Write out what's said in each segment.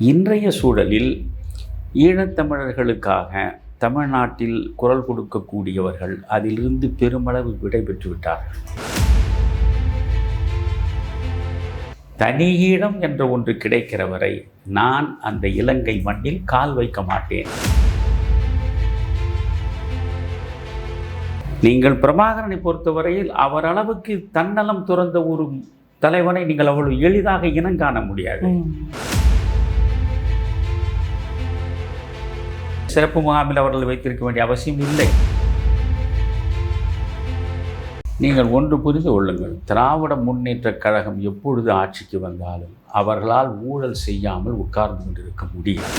இன்றைய சூழலில் ஈழத்தமிழர்களுக்காக தமிழ்நாட்டில் குரல் கொடுக்கக்கூடியவர்கள் அதிலிருந்து பெருமளவு விடைபெற்று விட்டார்கள் தனி ஈழம் என்ற ஒன்று கிடைக்கிற வரை நான் அந்த இலங்கை மண்ணில் கால் வைக்க மாட்டேன். நீங்கள் பிரபாகரனை பொறுத்தவரையில் அவர் அளவுக்கு தன்னலம் துறந்த ஒரு தலைவனை நீங்கள் அவ்வளவு எளிதாக இனங்காண முடியாது. சிறப்பு முகாமில் அவர்கள் வைத்திருக்க வேண்டிய அவசியம் இல்லை. நீங்கள் ஒன்று புரிந்து கொள்ளுங்கள். திராவிட முன்னேற்ற கழகம் எப்பொழுது ஆட்சிக்கு வந்தாலும் அவர்களால் ஊழல் செய்யாமல் உட்கார்ந்து கொண்டிருக்க முடியாது.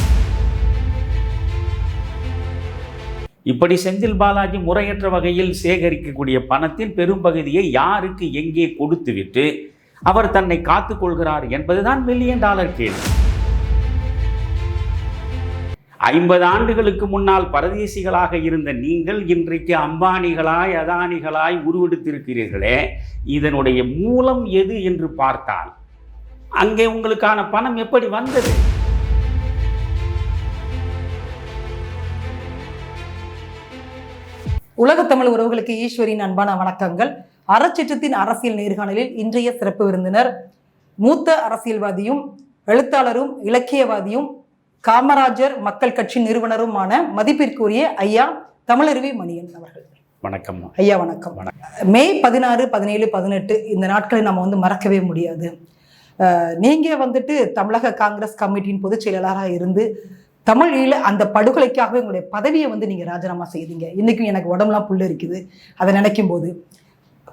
இப்படி செந்தில் பாலாஜி முறையற்ற வகையில் சேகரிக்கக்கூடிய பணத்தின் பெரும்பகுதியை யாருக்கு எங்கே கொடுத்துவிட்டு அவர் தன்னை காத்துக்கொள்கிறார் என்பதுதான் மில்லியன் டாலர் கேள்வி. ஐம்பது ஆண்டுகளுக்கு முன்னால் பரதேசிகளாக இருந்த நீங்கள் இன்றைக்கு அம்பானிகளாய் அதானிகளாய் உருவெடுத்திருக்கிறீர்களே இதனுடைய மூலம் எது என்று பார்த்தால் அங்கே உங்களுக்கான பணம் எப்படி வந்தது? உலகத்தமிழ் உறவுகளுக்கு ஈஸ்வரின் அன்பான வணக்கங்கள். அறச்சிற்றத்தின் அரசியல் நேர்காணலில் இன்றைய சிறப்பு விருந்தினர் மூத்த அரசியல்வாதியும் எழுத்தாளரும் இலக்கியவாதியும் காமராஜர் மக்கள் கட்சி நிறுவனருமான மதிப்பிற்குரிய ஐயா தமிழருவி மணியன் அவர்கள். வணக்கம். ஐயா வணக்கம். மே பதினாறு பதினேழு பதினெட்டு இந்த நாட்களை நம்ம வந்து மறக்கவே முடியாது. அஹ், நீங்க வந்துட்டு தமிழக காங்கிரஸ் கமிட்டியின் பொதுச் செயலாளராக இருந்து தமிழ் ஈழ அந்த படுகொலைக்காகவே உங்களுடைய பதவியை வந்து நீங்க ராஜினாமா செய்தீங்க. இன்னைக்கும் எனக்கு உடம்புலாம் புல்லு இருக்குது. அதை நினைக்கும் போது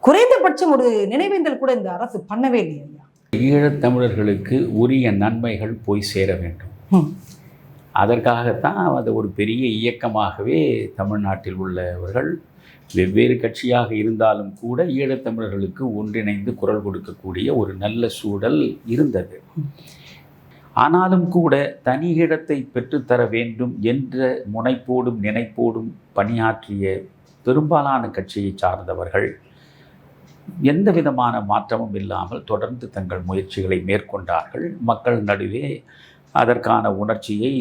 குறைந்தபட்சம் ஒரு நினைவேந்தல் கூட இந்த அரசு பண்ணவே இல்லையா ஈழத்தமிழர்களுக்கு உரிய நன்மைகள் போய் சேர வேண்டும். அதற்காகத்தான் அது ஒரு பெரிய இயக்கமாகவே தமிழ்நாட்டில் உள்ளவர்கள் வெவ்வேறு கட்சியாக இருந்தாலும் கூட ஈழத்தமிழர்களுக்கு ஒன்றிணைந்து குரல் கொடுக்கக்கூடிய ஒரு நல்ல சூழல் இருந்தது. ஆனாலும் கூட தனி இடத்தை பெற்றுத்தர வேண்டும் என்ற முனைப்போடும் நினைப்போடும் பணியாற்றிய பெரும்பாலான கட்சியை சார்ந்தவர்கள் எந்த விதமான மாற்றமும் இல்லாமல் தொடர்ந்து தங்கள் முயற்சிகளை மேற்கொண்டார்கள். மக்கள் நடுவே அதற்கான உணர்ச்சியை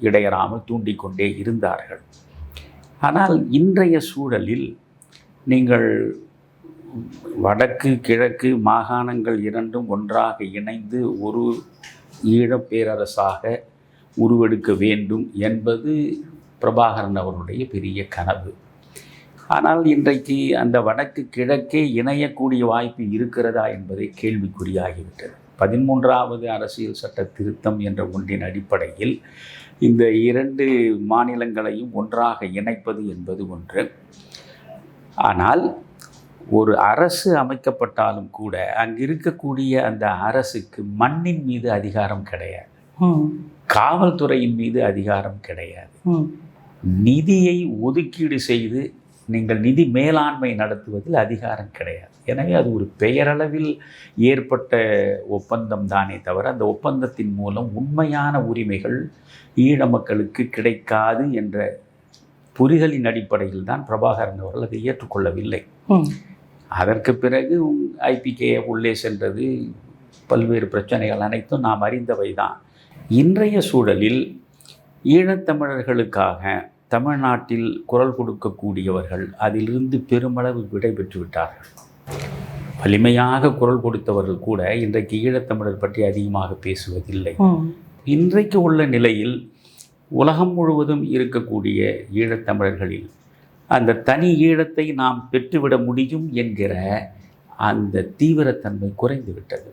இடையறாமல் தூண்டிக்கொண்டே இருந்தார்கள். ஆனால் இன்றைய சூழலில் நீங்கள் வடக்கு கிழக்கு மாகாணங்கள் இரண்டும் ஒன்றாக இணைந்து ஒரு ஈழப் பேரரசாக உருவெடுக்க வேண்டும் என்பது பிரபாகரன் அவருடைய பெரிய கனவு. ஆனால் இன்றைக்கு அந்த வடக்கு கிழக்கே இணையக்கூடிய வாய்ப்பு இருக்கிறதா என்பதை கேள்விக்குறியாகிவிட்டது. பதிமூன்றாவது அரசியல் சட்ட திருத்தம் என்ற ஒன்றின் அடிப்படையில் இந்த இரண்டு மாநிலங்களையும் ஒன்றாக இணைப்பது என்பது ஒன்று ஆனால் ஒரு அரசு அமைக்கப்பட்டாலும் கூட அங்கு இருக்கக்கூடிய அந்த அரசுக்கு மண்ணின் மீது அதிகாரம் கிடையாது. காவல்துறையின் மீது அதிகாரம் கிடையாது. நிதியை ஒதுக்கீடு செய்து நீங்கள் நிதி மேலாண்மை நடத்துவதில் அதிகாரம் கிடையாது. எனவே அது ஒரு பெயரளவில் ஏற்பட்ட ஒப்பந்தம் தானே தவிர அந்த ஒப்பந்தத்தின் மூலம் உண்மையான உரிமைகள் ஈழ மக்களுக்கு கிடைக்காது என்ற புரிதலின் அடிப்படையில் தான் பிரபாகரன் அவர்கள் அதை ஏற்றுக்கொள்ளவில்லை. அதற்கு பிறகு ஐபிகே உள்ளே சென்றது. பல்வேறு பிரச்சனைகள் அனைத்தும் நாம் அறிந்தவை தான் இன்றைய சூழலில் ஈழத்தமிழர்களுக்காக தமிழ்நாட்டில் குரல் கொடுக்கக்கூடியவர்கள் அதிலிருந்து பெருமளவு விடைபெற்று விட்டார்கள் வலிமையாக குரல் கொடுத்தவர்கள் கூட இன்றைக்கு ஈழத்தமிழர் பற்றி அதிகமாக பேசுவதில்லை. இன்றைக்கு உள்ள நிலையில் உலகம் முழுவதும் இருக்கக்கூடிய ஈழத்தமிழர்களில் அந்த தனி ஈழத்தை நாம் பெற்றுவிட முடியும் என்கிற அந்த தீவிரத்தன்மை குறைந்து விட்டது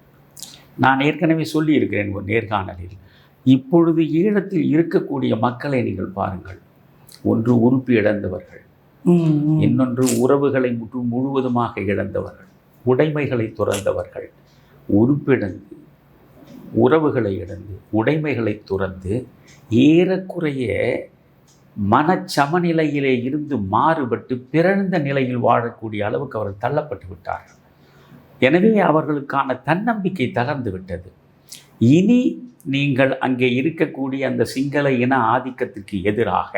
நான் ஏற்கனவே சொல்லியிருக்கிறேன் ஒரு நேர்காணலில். இப்பொழுது ஈழத்தில் இருக்கக்கூடிய மக்களை நீங்கள் பாருங்கள். ஒன்று உறுப்பு இழந்தவர்கள். இன்னொன்று உறவுகளை முற்று முழுவதுமாக இழந்தவர்கள். உடைமைகளை துறந்தவர்கள். உறுப்பிழந்து உறவுகளை இழந்து உடைமைகளை துறந்து ஏறக்குறைய மனச்சமநிலையிலே இருந்து மாறுபட்டு பிறந்த நிலையில் வாழக்கூடிய அளவுக்கு அவர்கள் தள்ளப்பட்டு விட்டார்கள். எனவே அவர்களுக்கான தன்னம்பிக்கை தகர்ந்து விட்டது. இனி நீங்கள் அங்கே இருக்கக்கூடிய அந்த சிங்கள இன ஆதிக்கத்துக்கு எதிராக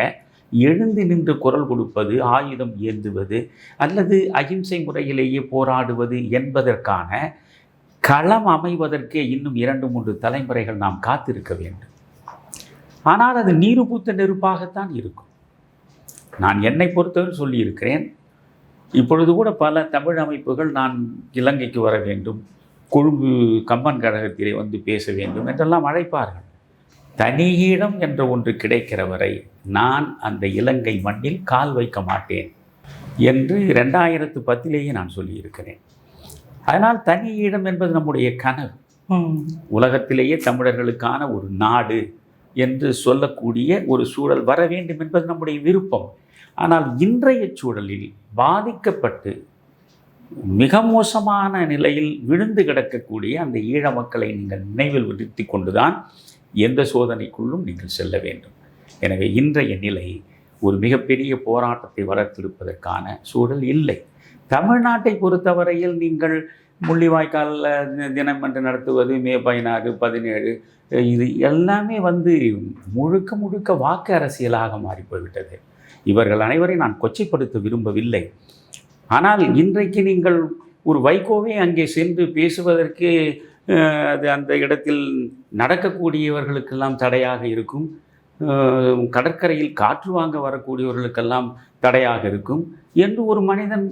எழுந்து நின்று குரல் கொடுப்பது ஆயுதம் ஏந்துவது அல்லது அகிம்சை முறையிலேயே போராடுவது என்பதற்கான களம் அமைவதற்கே இன்னும் இரண்டு மூன்று தலைமுறைகள் நாம் காத்திருக்க வேண்டும். ஆனால் அது நீரு பூத்த நெருப்பாகத்தான் இருக்கும். நான் என்னை பொறுத்தவரை சொல்லியிருக்கிறேன். இப்பொழுது கூட பல தமிழ் அமைப்புகள் நான் இலங்கைக்கு வர வேண்டும். கொழும்பு கம்பன் கழகத்திலே வந்து பேச வேண்டும் என்றெல்லாம் அழைப்பார்கள். தனியிடம் என்ற ஒன்று கிடைக்கிற வரை நான் அந்த இலங்கை மண்ணில் கால் வைக்க மாட்டேன் என்று ரெண்டாயிரத்து பத்திலேயே நான் சொல்லியிருக்கிறேன். அதனால் தனி இடம் என்பது நம்முடைய கனவு. உலகத்திலேயே தமிழர்களுக்கான ஒரு நாடு என்று சொல்லக்கூடிய ஒரு சூழல் வர வேண்டும் என்பது நம்முடைய விருப்பம். ஆனால் இன்றைய சூழலில் பாதிக்கப்பட்டு மிக மோசமான நிலையில் விழுந்து கிடக்கக்கூடிய அந்த ஈழ மக்களை நீங்கள் நினைவில் நிறுத்தி கொண்டுதான் எந்த சோதனைக்குள்ளும் நீங்கள் செல்ல வேண்டும். எனவே இன்றைய நிலை ஒரு மிகப்பெரிய போராட்டத்தை வளர்த்தெடுப்பதற்கான சூழல் இல்லை. தமிழ்நாட்டை பொறுத்தவரையில் நீங்கள் முள்ளிவாய்க்காலில் தினம் என்று நடத்துவது மே பதினாறு பதினேழு இது எல்லாமே வந்து முழுக்க முழுக்க வாக்கு அரசியலாக மாறி போய்விட்டது இவர்கள் அனைவரையும் நான் கொச்சைப்படுத்த விரும்பவில்லை. ஆனால் இன்றைக்கு நீங்கள் ஒரு வைகோவை அங்கே சென்று பேசுவதற்கு அது அந்த இடத்தில் நடக்கக்கூடியவர்களுக்கெல்லாம் தடையாக இருக்கும். கடற்கரையில் காற்று வாங்க வரக்கூடியவர்களுக்கெல்லாம் தடையாக இருக்கும். என்று ஒரு மனிதன்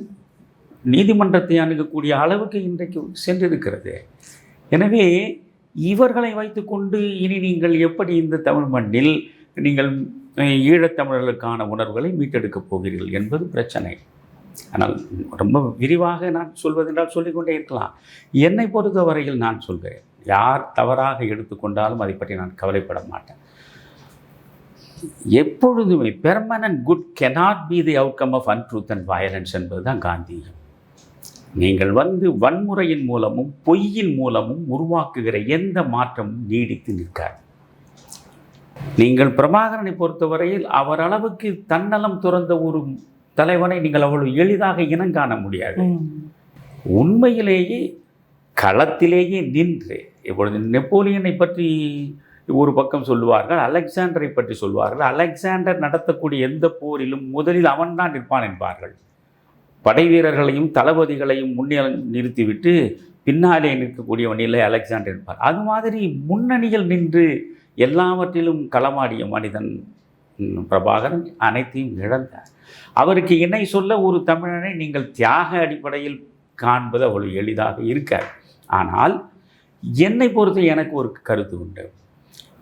நீதிமன்றத்தை அணுகக்கூடிய அளவுக்கு இன்றைக்கு சென்றிருக்கிறது. எனவே இவர்களை வைத்துக்கொண்டு இனி நீங்கள் எப்படி இந்த தமிழ் மண்ணில் நீங்கள் ஈழத்தமிழர்களுக்கான உணர்வுகளை மீட்டெடுக்கப் போகிறீர்கள் என்பது பிரச்சனை. ஆனால் ரொம்ப விரிவாக நான் சொல்வதென்றால் சொல்லிக்கொண்டே இருக்கலாம். என்னை பொறுத்தவரையில் நான் சொல்கிறேன் யார் தவறாக எடுத்துக்கொண்டாலும் அதை பற்றி நான் கவலைப்பட மாட்டேன். எப்பொழுதுமே permanent good cannot be the outcome of untruth and violence என்பது தான் காந்தியம் நீங்கள் வந்து வன்முறையின் மூலமும் பொய்யின் மூலமும் உருவாக்குகிற எந்த மாற்றமும் நீடித்து நிற்காது. நீங்கள் பிரபாகரனை பொறுத்தவரையில் அவரளவுக்கு தன்னலம் துறந்த ஒரு தலைவனை நீங்கள் அவ்வளவு எளிதாக இனங்காண முடியாது. உண்மையிலேயே களத்திலேயே நின்று இப்பொழுது நெப்போலியனை பற்றி ஒரு பக்கம் சொல்லுவார்கள் அலெக்சாண்டரை பற்றி சொல்வார்கள் அலெக்சாண்டர் நடத்தக்கூடிய எந்த போரிலும் முதலில் அவன்தான் நிற்பான் என்பார்கள். படை வீரர்களையும் தளபதிகளையும் முன்னே நிறுத்திவிட்டு பின்னாலே நிற்கக்கூடியவன் இல்லை அலெக்சாண்டர் என்பார். அது மாதிரி முன்னணியில் நின்று எல்லாவற்றிலும் களமாடிய மனிதன் பிரபாகரன் அனைத்தையும் இழந்தார். அவருக்கு இணை சொல்ல ஒரு தமிழனை நீங்கள் தியாக அடிப்படையில் காண்பது அவ்வளோ எளிதாக இருக்காது. ஆனால் என்னை பொறுத்து எனக்கு ஒரு கருத்து உண்டு.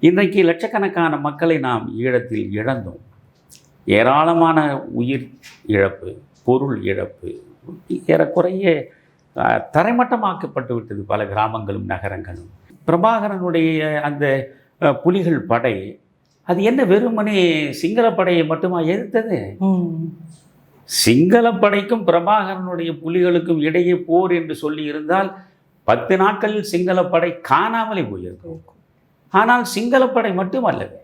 இன்றைக்கு லட்சக்கணக்கான மக்களை நாம் ஈழத்தில் இழந்தோம். ஏராளமான உயிர் இழப்பு பொருள் இழப்பு ஏறக்குறைய தரைமட்டமாக்கப்பட்டு விட்டது பல கிராமங்களும் நகரங்களும். பிரபாகரனுடைய அந்த புலிகள் படை அது என்ன வெறுமனே சிங்கள படையை மட்டுமா எதிர்த்தது. சிங்களப்படைக்கும் பிரபாகரனுடைய புலிகளுக்கும் இடையே போர் என்று சொல்லி இருந்தால் பத்து நாட்களில் சிங்களப்படை காணாமலே போயிருக்கும். ஆனால் சிங்களப்படை மட்டுமல்லது.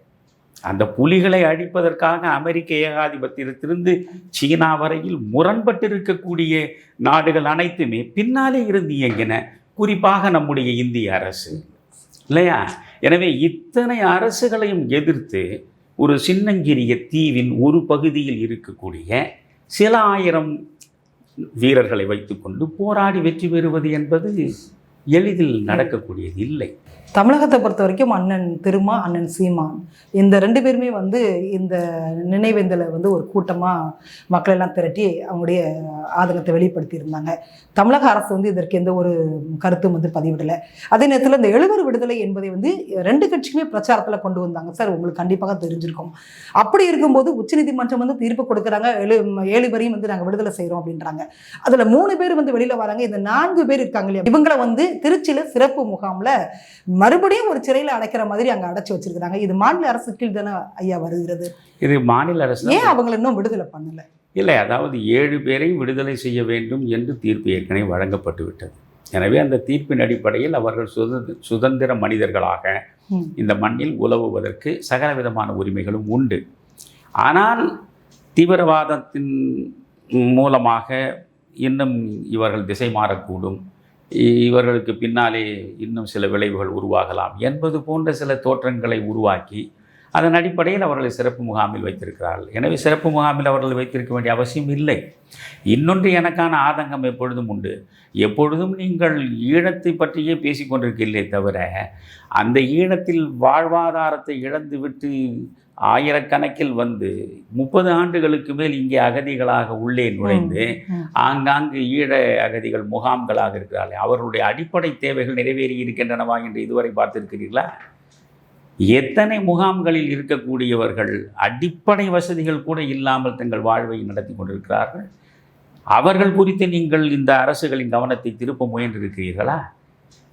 அந்த புலிகளை அழிப்பதற்காக அமெரிக்க ஏகாதிபத்தியத்திலிருந்து சீனா வரையில் முரண்பட்டிருக்கக்கூடிய நாடுகள் அனைத்துமே பின்னாலே இருந்து இயங்கின குறிப்பாக நம்முடைய இந்திய அரசு. இல்லையா? எனவே இத்தனை அரசுகளையும் எதிர்த்து ஒரு சின்னஞ்சிறிய தீவின் ஒரு பகுதியில் இருக்கக்கூடிய சில ஆயிரம் வீரர்களை வைத்துக்கொண்டு போராடி வெற்றி பெறுவது என்பது எளிதில் நடக்கக்கூடியது இல்லை. தமிழகத்தை பொறுத்த வரைக்கும் அண்ணன் திருமா அண்ணன் சீமான். இந்த ரெண்டு பேருமே வந்து இந்த நினைவேந்தலை வந்து ஒரு கூட்டமாக மக்கள் எல்லாம் திரட்டி அவங்களுடைய ஆதங்கத்தை வெளிப்படுத்தியிருந்தாங்க. தமிழக அரசு வந்து இதற்கு எந்த ஒரு கருத்தும் வந்து பதிவிடலை. அதே நேரத்தில் இந்த எழுவர் விடுதலை என்பதை வந்து ரெண்டு கட்சிக்குமே பிரச்சாரத்தில் கொண்டு வந்தாங்க. சார் உங்களுக்கு கண்டிப்பாக தெரிஞ்சிருக்கும். அப்படி இருக்கும்போது உச்சநீதிமன்றம் வந்து தீர்ப்பு கொடுக்குறாங்க. ஏழு ஏழு பேரையும் வந்து நாங்கள் விடுதலை செய்கிறோம் அப்படின்றாங்க. அதில் மூணு பேர் வந்து வெளியில் வராங்க. இந்த நான்கு பேர் இருக்காங்க இல்லையா? இவங்களை வந்து திருச்சியில் சிறப்பு முகாமில் மறுபடியும் ஒரு சிறையில் அடைக்கிற மாதிரி அங்கே அடைச்சி வச்சிருக்கிறாங்க. இது மாநில அரசு கீழ் தானே ஐயா வருகிறது? இது மாநில அரசு ஏன் அவங்களை இன்னும் விடுதலை பண்ணல? இல்லை அதாவது ஏழு பேரையும் விடுதலை செய்ய வேண்டும் என்று தீர்ப்பு ஏற்கனவே வழங்கப்பட்டு விட்டது. எனவே அந்த தீர்ப்பின் அடிப்படையில் அவர்கள் சுதந்திர சுதந்திர மனிதர்களாக. இந்த மண்ணில் உலவுவதற்கு சகல விதமான உரிமைகளும் உண்டு. ஆனால் தீவிரவாதத்தின் மூலமாக இன்னும் இவர்கள் திசை மாறக்கூடும். இவர்களுக்கு பின்னாலே இன்னும் சில விளைவுகள் உருவாகலாம் என்பது போன்ற சில தோற்றங்களை உருவாக்கி அதன் அடிப்படையில் அவர்களை சிறப்பு முகாமில் வைத்திருக்கிறார்கள். எனவே சிறப்பு முகாமில் அவர்களை வைத்திருக்க வேண்டிய அவசியம் இல்லை. இன்னொன்று எனக்கான ஆதங்கம் எப்பொழுதும் உண்டு. எப்பொழுதும் நீங்கள் ஈழத்தை பற்றியே பேசிக்கொண்டிருக்கிறீர்களே தவிர அந்த ஈழத்தில் வாழ்வாதாரத்தை இழந்துவிட்டு ஆயிரக்கணக்கில் வந்து முப்பது ஆண்டுகளுக்கு மேல் இங்கே அகதிகளாக உள்ளே நுழைந்து. ஆங்காங்கு ஈழ அகதிகள் முகாம்களாக இருக்கிறார்கள் அவர்களுடைய அடிப்படை தேவைகள் நிறைவேறி இருக்கின்றனவா என்று இதுவரை பார்த்திருக்கிறீர்களா? எத்தனை முகாம்களில் இருக்கக்கூடியவர்கள் அடிப்படை வசதிகள் கூட இல்லாமல் தங்கள் வாழ்வை நடத்தி கொண்டிருக்கிறார்கள்? அவர்கள் குறித்து நீங்கள் இந்த அரசுகளின் கவனத்தை திருப்ப முயன்றிருக்கிறீர்களா?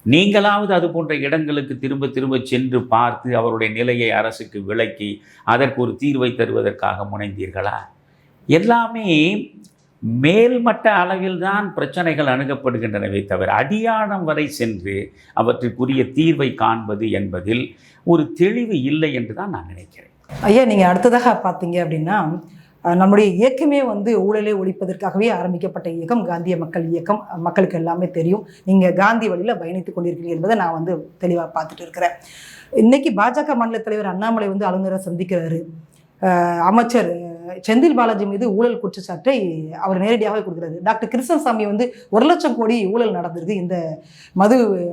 நீங்களாவது அது போன்ற இடங்களுக்கு திரும்ப திரும்ப சென்று பார்த்து அவருடைய நிலையை அரசுக்கு விளக்கி அதற்கு ஒரு தீர்வை தருவதற்காக முனைந்தீர்களா? எல்லாமே மேல்மட்ட அளவில்தான் பிரச்சனைகள் அணுகப்படுகின்றனவே தவிர அடியானம் வரை சென்று அவற்றுக்குரிய தீர்வை காண்பது என்பதில் ஒரு தெளிவு இல்லை என்று தான் நான் நினைக்கிறேன். ஐயா நீங்கள் அடுத்ததாக பார்த்தீங்க அப்படின்னா நம்முடைய இயக்கமே வந்து ஊழலை ஒழிப்பதற்காகவே ஆரம்பிக்கப்பட்ட இயக்கம் காந்திய மக்கள் இயக்கம். மக்களுக்கு எல்லாமே தெரியும். நீங்கள் காந்தி வழியில் பயணித்துக் கொண்டிருக்கீங்க என்பதை நான் வந்து தெளிவாக பார்த்துட்டு இருக்கிறேன். இன்னைக்கு பாஜக மாநில தலைவர் அண்ணாமலை வந்து ஆளுநரை சந்திக்கிறாரு. அமைச்சர் செந்தில் பாலாஜி மீது ஊழல் குற்றச்சாட்டை அவர் நேரடியாக கொடுக்குறாரு. டாக்டர் கிருஷ்ணசாமி வந்து ஒரு லட்சம் கோடி ஊழல் நடந்திருக்கு. இந்த மது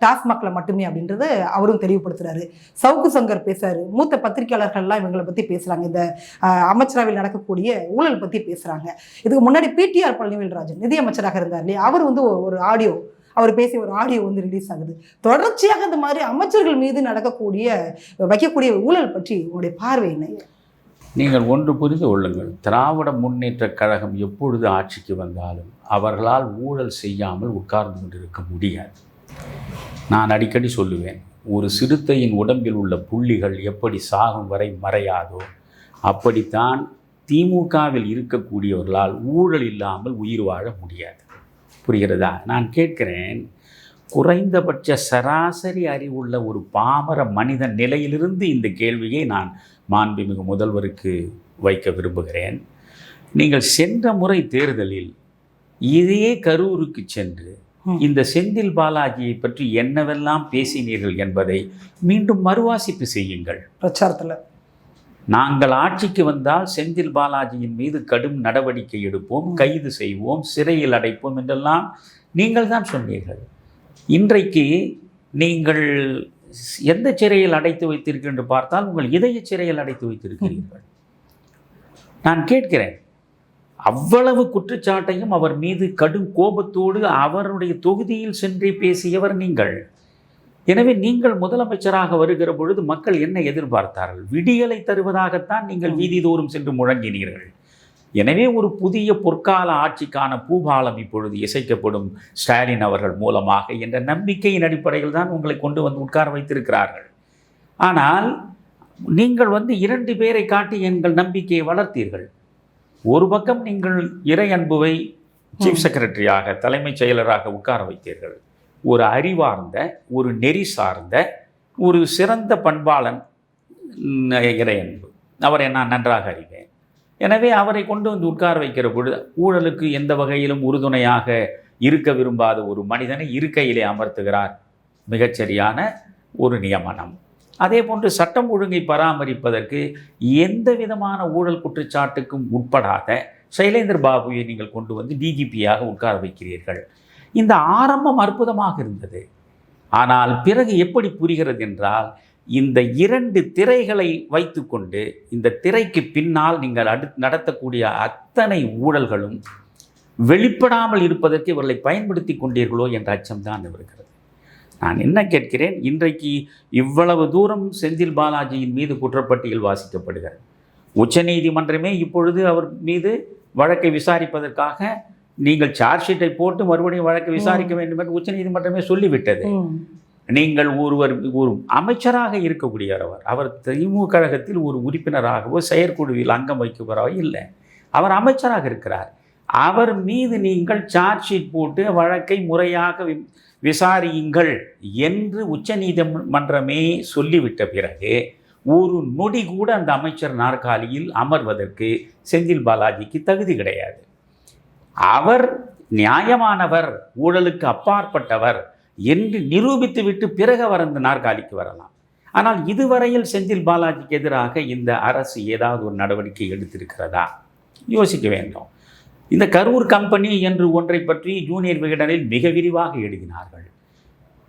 டாஸ்மாக்ல மட்டுமே அப்படின்றத அவரும் தெளிவுபடுத்துறாரு. சவுக்கு சங்கர் பேசுறாரு. மூத்த பத்திரிகையாளர்கள்லாம் இவங்களை பத்தி பேசுறாங்க. இந்த அமைச்சரவையில் நடக்கக்கூடிய ஊழல் பத்தி பேசுறாங்க. இதுக்கு முன்னாடி பிடிஆர் பழனிவேல்ராஜன் நிதியமைச்சராக இருந்தார் இல்லையா? அவர் வந்து ஒரு- ஒரு ஆடியோ அவர் பேசிய ஒரு ஆடியோ வந்து ரிலீஸ் ஆகுது. தொடர்ச்சியாக இந்த மாதிரி அமைச்சர்கள் மீது நடக்கக்கூடிய வைக்கக்கூடிய ஊழல் பற்றி உங்களுடைய பார்வை என்ன? நீங்கள் ஒன்று புரிந்து கொள்ளுங்கள். திராவிட முன்னேற்றக் கழகம் எப்பொழுது ஆட்சிக்கு வந்தாலும் அவர்களால் ஊழல் செய்யாமல் உட்கார்ந்து கொண்டிருக்க முடியாது. நான் அடிக்கடி சொல்லுவேன் ஒரு சிறுத்தையின் உடம்பில் உள்ள புள்ளிகள் எப்படி சாகும் வரை மறையாதோ அப்படித்தான் திமுகவில் இருக்கக்கூடியவர்களால் ஊழல் இல்லாமல் உயிர் வாழ முடியாது. புரிகிறதா? நான் கேட்கிறேன் குறைந்தபட்ச சராசரி அறிவுள்ள ஒரு பாமர மனிதன் நிலையிலிருந்து இந்த கேள்வியை நான் மாண்புமிகு முதல்வருக்கு வைக்க விரும்புகிறேன். நீங்கள் சென்ற முறை தேர்தலில் இதே கரூருக்கு சென்று. இந்த செந்தில் பாலாஜியை பற்றி என்னவெல்லாம் பேசினீர்கள் என்பதை மீண்டும் மறுவாசிப்பு செய்யுங்கள். பிரச்சாரத்துல. நாங்கள் ஆட்சிக்கு வந்தால் செந்தில் பாலாஜியின் மீது கடும் நடவடிக்கை எடுப்போம் கைது செய்வோம் சிறையில் அடைப்போம் என்றெல்லாம் நீங்கள் தான் சொன்னீர்கள். இன்றைக்கு நீங்கள் எந்த சிறையில் அடைத்து வைத்தீர்கள் என்று பார்த்தால் உங்கள் இதய சிறையில் அடைத்து வைத்திருக்கிறீர்கள். நான் கேட்கிறேன் அவ்வளவு குற்றச்சாட்டையும் அவர் மீது கடும் கோபத்தோடு அவருடைய தொகுதியில் சென்றே பேசியவர் நீங்கள். எனவே நீங்கள் முதலமைச்சராக வருகிற பொழுது மக்கள் என்ன எதிர்பார்த்தார்கள்? விடியலை தருவதாகத்தான் நீங்கள் வீதிதோறும் சென்று முழங்கினீர்கள். எனவே ஒரு புதிய பொற்கால ஆட்சிக்கான பூபாலம் இப்பொழுது இசைக்கப்படும் ஸ்டாலின் அவர்கள் மூலமாக என்ற நம்பிக்கையின் அடிப்படையில் தான் உங்களை கொண்டு வந்து உட்கார வைத்திருக்கிறார்கள். ஆனால் நீங்கள் வந்து இரண்டு பேரை காட்டி எங்கள் நம்பிக்கையை வளர்த்தீர்கள். ஒரு பக்கம் நீங்கள் இறை அன்புவை சீஃப் செக்ரட்டரியாக தலைமைச் செயலராக உட்கார வைத்தீர்கள். ஒரு அறிவார்ந்த ஒரு நெறி சார்ந்த ஒரு சிறந்த பண்பாளன் இறையன்பு அவரை நான் நன்றாக அறிவேன். எனவே அவரை கொண்டு வந்து உட்கார வைக்கிற பொழுது ஊழலுக்கு எந்த வகையிலும் உறுதுணையாக இருக்க விரும்பாத ஒரு மனிதனை இருக்கையிலே அமர்த்துகிறார். மிகச்சரியான ஒரு நியமனம். அதே போன்று சட்டம் ஒழுங்கை பராமரிப்பதற்கு எந்த விதமான ஊழல் குற்றச்சாட்டுக்கும் உட்படாத சைலேந்திர பாபுவை நீங்கள் கொண்டு வந்து டிஜிபியாக உட்கார வைக்கிறீர்கள். இந்த ஆரம்பம் அற்புதமாக இருந்தது. ஆனால் பிறகு எப்படி புரிகிறது என்றால் இந்த இரண்டு திரைகளை வைத்துக்கொண்டு இந்த திரைக்கு பின்னால் நீங்கள் அடு நடத்தக்கூடிய அத்தனை ஊழல்களும் வெளிப்படாமல் இருப்பதற்கு இவர்களை பயன்படுத்தி கொண்டீர்களோ என்ற அச்சம்தான் இருக்கிறது நான் என்ன கேட்கிறேன்? இன்றைக்கு இவ்வளவு தூரம் செந்தில் பாலாஜியின் மீது குற்றப்பட்டியல் வாசிக்கப்படுகிறது. உச்சநீதிமன்றமே இப்பொழுது அவர் மீது வழக்கை விசாரிப்பதற்காக நீங்கள் சார்ஜ் ஷீட்டை போட்டு மறுபடியும் வழக்கை விசாரிக்க வேண்டும் என்று உச்சநீதிமன்றமே சொல்லிவிட்டது. நீங்கள் ஒருவர் ஒரு அமைச்சராக இருக்கக்கூடியவர் அவர் திமுக கழகத்தில் ஒரு உறுப்பினராகவோ செயற்குழுவில் அங்கம் வகிப்பவரோ இல்லை. அவர் அமைச்சராக இருக்கிறார். அவர் மீது நீங்கள் சார்ஜ் ஷீட் போட்டு வழக்கை முறையாக வி- விசாரியுங்கள் என்று உச்சநீதிமன்றமே சொல்லிவிட்ட பிறகு ஒரு நொடி கூட அந்த அமைச்சர் நாற்காலியில் அமர்வதற்கு செந்தில் பாலாஜிக்கு தகுதி கிடையாது. அவர் நியாயமானவர் ஊழலுக்கு அப்பாற்பட்டவர் என்று நிரூபித்துவிட்டு பிறகு அவர் அந்த நாற்காலிக்கு வரலாம். ஆனால் இதுவரையில் செந்தில் பாலாஜிக்கு எதிராக இந்த அரசு ஏதாவது ஒரு நடவடிக்கை எடுத்திருக்கிறதா? யோசிக்க வேண்டும். இந்த கரூர் கம்பெனி என்று ஒன்றை பற்றி ஜூனியர் விகடனில் மிக விரிவாக எழுதினார்கள்.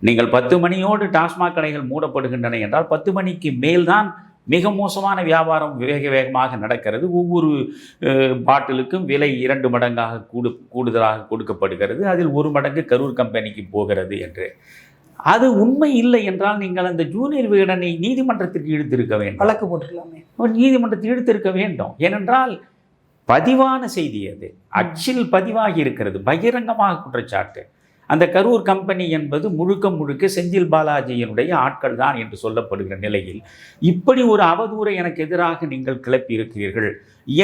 நீங்கள் பத்து மணியோடு டாஸ்மாக் கடைகள் மூடப்படுகின்றன என்றால் பத்து மணிக்கு மேல்தான் மிக மோசமான வியாபாரம் வேக வேகமாக நடக்கிறது. ஒவ்வொரு பாட்டிலுக்கும் விலை இரண்டு மடங்காக கூடு கூடுதலாக கொடுக்கப்படுகிறது. அதில் ஒரு மடங்கு கரூர் கம்பெனிக்கு போகிறது என்று. அது உண்மை இல்லை என்றால் நீங்கள் அந்த ஜூனியர் விகடனை நீதிமன்றத்திற்கு இழுத்திருக்க வேண்டும். வழக்கு போட்டுக்கலாமே. நீதிமன்றத்தில் இழுத்திருக்க வேண்டும். ஏனென்றால் பதிவான செய்தி அது. அச்சில் பதிவாகி இருக்கிறது. பகிரங்கமாக குற்றச்சாட்டு. அந்த கரூர் கம்பெனி என்பது முழுக்க முழுக்க செந்தில் பாலாஜியினுடைய ஆட்கள் தான் என்று சொல்லப்படுகிற நிலையில் இப்படி ஒரு அவதூறை எனக்கு எதிராக நீங்கள் கிளப்பி இருக்கிறீர்கள்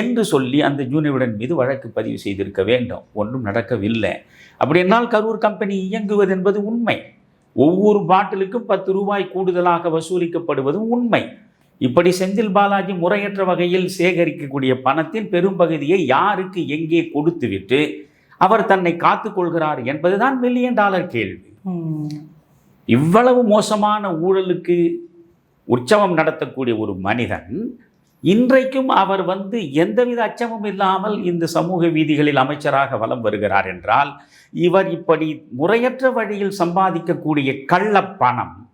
என்று சொல்லி அந்த ஜூனியருடன் மீது வழக்கு பதிவு செய்திருக்க வேண்டும். ஒன்றும் நடக்கவில்லை. அப்படி என்னால் கரூர் கம்பெனி இயங்குவது என்பது உண்மை. ஒவ்வொரு பாட்டிலுக்கும் பத்து ரூபாய் கூடுதலாக வசூலிக்கப்படுவதும் உண்மை. இப்படி செந்தில் பாலாஜி முறையற்ற வகையில் சேகரிக்கக்கூடிய பணத்தின் பெரும்பகுதியை யாருக்கு எங்கே கொடுத்துவிட்டு அவர் தன்னை காத்துக்கொள்கிறார் என்பதுதான் மில்லியன் டாலர் கேள்வி. இவ்வளவு மோசமான ஊழலுக்கு உற்சவம் நடத்தக்கூடிய ஒரு மனிதன் இன்றைக்கும் அவர் வந்து எந்தவித அச்சமும் இல்லாமல் இந்த சமூக வீதிகளில் அமைச்சராக வலம் வருகிறார் என்றால் இவர் இப்படி முறையற்ற வழியில் சம்பாதிக்கக்கூடிய கள்ள பணம்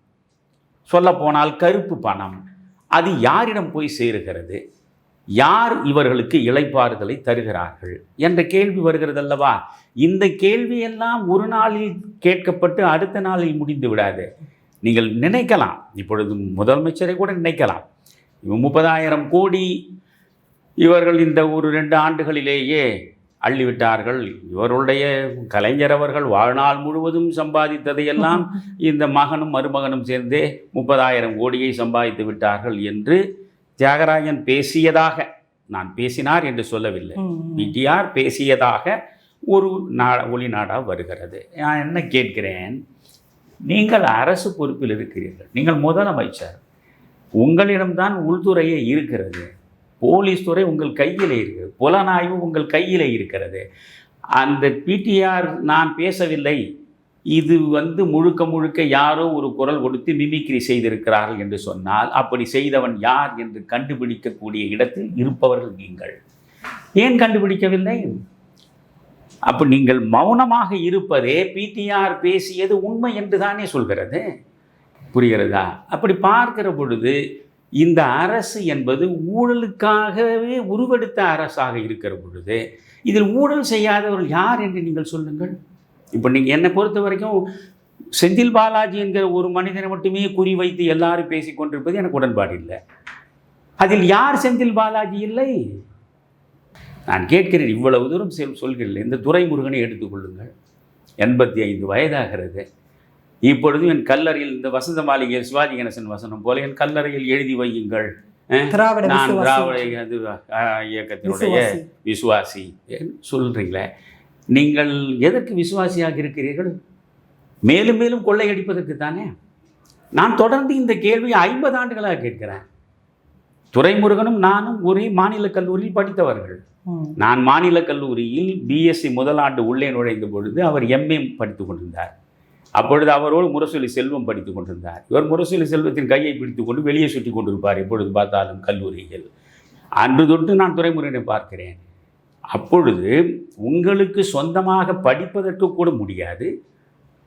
சொல்லப்போனால் கருப்பு பணம் அது யாரிடம் போய் சேருகிறது? யார் இவர்களுக்கு இளைப்பாறுதலை தருகிறார்கள்? என்ற கேள்வி வருகிறது அல்லவா இந்த கேள்வியெல்லாம் ஒரு நாளில் கேட்கப்பட்டு அடுத்த நாளில் முடிந்து விடாது. நீங்கள் நினைக்கலாம். இப்பொழுது முதலமைச்சரை கூட நினைக்கலாம். முப்பதாயிரம் கோடி இவர்கள் இந்த ஒரு ரெண்டு ஆண்டுகளிலேயே அள்ளிவிட்டார்கள். இவருடைய கலைஞர் அவர்கள் வாழ்நாள் முழுவதும் சம்பாதித்ததையெல்லாம் இந்த மகனும் மருமகனும் சேர்ந்தே முப்பதாயிரம் கோடியை சம்பாதித்து விட்டார்கள் என்று தியாகராஜன் பேசியதாக நான் பேசினார் என்று சொல்லவில்லை. பிடிஆர் பேசியதாக ஒரு நா ஒளிநாடா வருகிறது. நான் என்ன கேட்கிறேன்? நீங்கள் அரசு பொறுப்பில் இருக்கிறீர்கள். நீங்கள் முதலமைச்சர். உங்களிடம்தான் உள்துறையே இருக்கிறது. போலீஸ் துறை உங்கள் கையில் இருக்கிறது புலனாய்வு உங்கள் கையில் இருக்கிறது. அந்த பிடிஆர் நான் பேசவில்லை. இது வந்து முழுக்க முழுக்க யாரோ ஒரு குரல் கொடுத்து மிமிக்ரி செய்திருக்கிறார்கள் என்று சொன்னால் அப்படி செய்தவன் யார் என்று கண்டுபிடிக்கக்கூடிய இடத்தில் இருப்பவர்கள் நீங்கள். ஏன் கண்டுபிடிக்கவில்லை? அப்போ நீங்கள் மௌனமாக இருப்பதே பிடிஆர் பேசியது உண்மை என்று தானே சொல்கிறது. புரிகிறதா? அப்படி பார்க்கிற பொழுது இந்த அரசு என்பது ஊழலுக்காகவே உருவெடுத்த அரசாக இருக்கிற பொழுது இதில் ஊழல் செய்யாதவர்கள் யார் என்று நீங்கள் சொல்லுங்கள். இப்போ நீங்கள் என்னை பொறுத்த வரைக்கும் செந்தில் பாலாஜி என்கிற ஒரு மனிதனை மட்டுமே குறி வைத்து எல்லாரும் பேசிக் கொண்டிருப்பது எனக்கு உடன்பாடு இல்லை. அதில் யார் செந்தில் பாலாஜி இல்லை? நான் கேட்கிறேன் இவ்வளவு தூரம் செல் சொல்கிறேன். இந்த துரைமுருகனை எடுத்துக்கொள்ளுங்கள் எண்பத்தி ஐந்து வயதாகிறது. இப்பொழுது என் கல்லறையில் இந்த வசந்த மாளிகையில் சிவாஜி கணேசன் வசனம் போல என் கல்லறையில் எழுதி வையுங்கள். நான். திராவிட இயக்கத்தினுடைய விசுவாசி. சொல்றீங்களே? நீங்கள் எதற்கு விசுவாசியாக இருக்கிறீர்கள்? மேலும் மேலும் கொள்ளையடிப்பதற்கு தானே? நான் தொடர்ந்து இந்த கேள்வியை ஐம்பது ஆண்டுகளாக கேட்கிறேன். துரைமுருகனும் நானும் ஒரே மாநில கல்லூரியில் படித்தவர்கள். நான் மாநில கல்லூரியில் பிஎஸ்சி முதலாண்டு உள்ளே நுழைந்த பொழுது அவர் எம்ஏ படித்து கொண்டிருந்தார். அப்பொழுது அவரோடு முரசொலி செல்வம் படித்து கொண்டிருந்தார். இவர் முரசொலி செல்வத்தின் கையை பிடித்து கொண்டு வெளியே சுற்றி கொண்டிருப்பார் எப்பொழுது பார்த்தாலும் கல்லூரியில். அன்று தொட்டு நான் துறைமுறையினை பார்க்கிறேன். அப்பொழுது உங்களுக்கு சொந்தமாக படிப்பதற்கு கூட முடியாது.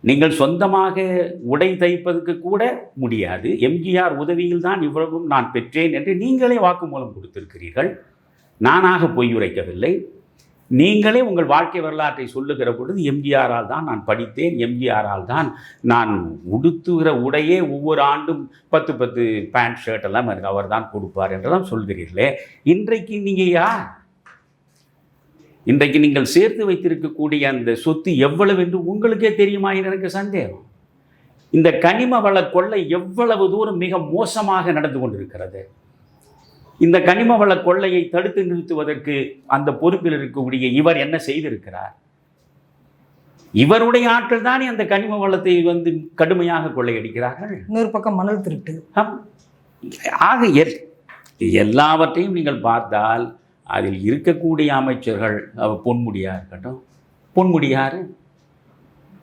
நீங்கள் சொந்தமாக உடை தைப்பதற்கு கூட முடியாது. எம்ஜிஆர் உதவியில் தான் இவ்வளவும் நான் பெற்றேன் என்று நீங்களே வாக்குமூலம் கொடுத்திருக்கிறீர்கள். நானாக பொய் உரைக்கவில்லை நீங்களே உங்கள் வாழ்க்கை வரலாற்றை சொல்லுகிற பொழுது எம்ஜிஆரால் தான் நான் படித்தேன். எம்ஜிஆரால் தான் நான் உடுத்துகிற உடையே ஒவ்வொரு ஆண்டும் பத்து பத்து பேண்ட் ஷர்ட் எல்லாம் எனக்கு அவர் தான் கொடுப்பார் என்றெல்லாம் சொல்கிறீர்களே. இன்றைக்கு நீங்கள் யார்? இன்றைக்கு நீங்கள் சேர்த்து வைத்திருக்கக்கூடிய அந்த சொத்து எவ்வளவு என்று உங்களுக்கே தெரியுமா எனக்கு சந்தேகம். இந்த கனிம வள கொள்ளை எவ்வளவு தூரம் மிக மோசமாக நடந்து கொண்டிருக்கிறது. இந்த கனிம வள கொள்ளையை தடுத்து நிறுத்துவதற்கு அந்த பொறுப்பில் இருக்கக்கூடிய இவர் என்ன செய்திருக்கிறார்? இவருடைய ஆட்கள் தானே அந்த கனிம வளத்தை வந்து கடுமையாக கொள்ளையடிக்கிறார்கள். இன்னொரு பக்கம் மணல் திருட்டு. ஆக எல்- எல்லாவற்றையும் நீங்கள் பார்த்தால் அதில் இருக்கக்கூடிய அமைச்சர்கள் அவர் இருக்கட்டும். பொன்முடியார்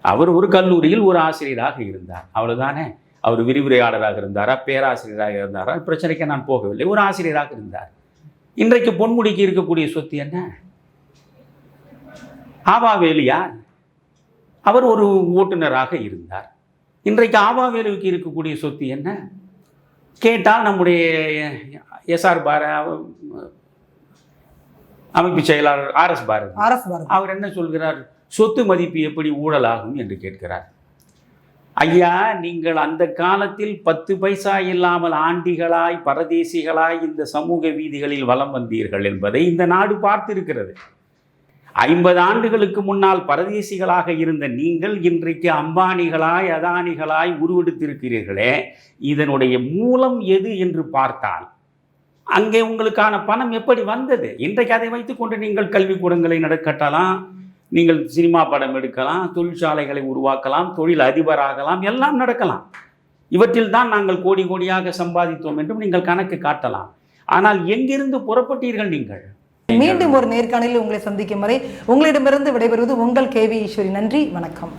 அவர் ஒரு கல்லூரியில் ஒரு ஆசிரியராக இருந்தார். அவ்வளோதானே அவர் விரிவுரையாளராக இருந்தாரா? பேராசிரியராக இருந்தாரா? பிரச்சனைக்கு நான் போகவில்லை. ஒரு ஆசிரியராக இருந்தார். இன்றைக்கு பொன்முடிக்கு இருக்கக்கூடிய சொத்து என்ன? ஆவாவேலியார் அவர் ஒரு ஓட்டுநராக இருந்தார். இன்றைக்கு ஆவாவேலுவுக்கு இருக்கக்கூடிய சொத்து என்ன? கேட்டால் நம்முடைய எஸ்ஆர் பார அமைப்பு செயலாளர் பாரதி. ஆர்எஸ் பாரதி. அவர் என்ன சொல்கிறார்? சொத்து மதிப்பு எப்படி ஊழலாகும் என்று கேட்கிறார். ஐயா நீங்கள் அந்த காலத்தில் பத்து பைசா இல்லாமல் ஆண்டிகளாய் பரதேசிகளாய் இந்த சமூக வீதிகளில் வலம் வந்தீர்கள் என்பதை இந்த நாடு பார்த்திருக்கிறது. ஐம்பது ஆண்டுகளுக்கு முன்னால் பரதேசிகளாக இருந்த நீங்கள் இன்றைக்கு அம்பானிகளாய் அதானிகளாய் உருவெடுத்திருக்கிறீர்களே. இதனுடைய மூலம் எது என்று பார்த்தால் அங்கே உங்களுக்கான பணம் எப்படி வந்தது? இன்றைக்கு அதை வைத்துக்கொண்டு நீங்கள் கல்விக்கூடங்களை நடக்கட்டலாம் நீங்கள் சினிமா படம் எடுக்கலாம் தொழிற்சாலைகளை உருவாக்கலாம் தொழில் அதிபராகலாம் எல்லாம் நடக்கலாம். இவற்றில் தான் நாங்கள் கோடி கோடியாக சம்பாதித்தோம் என்றும் நீங்கள் கணக்கு காட்டலாம். ஆனால் எங்கிருந்து புறப்பட்டீர்கள் நீங்கள்? மீண்டும் ஒரு நேர்காணலில் உங்களை சந்திக்கும் வரை உங்களிடமிருந்து விடைபெறுவது உங்கள் கேவி ஈஸ்வரி. நன்றி வணக்கம்.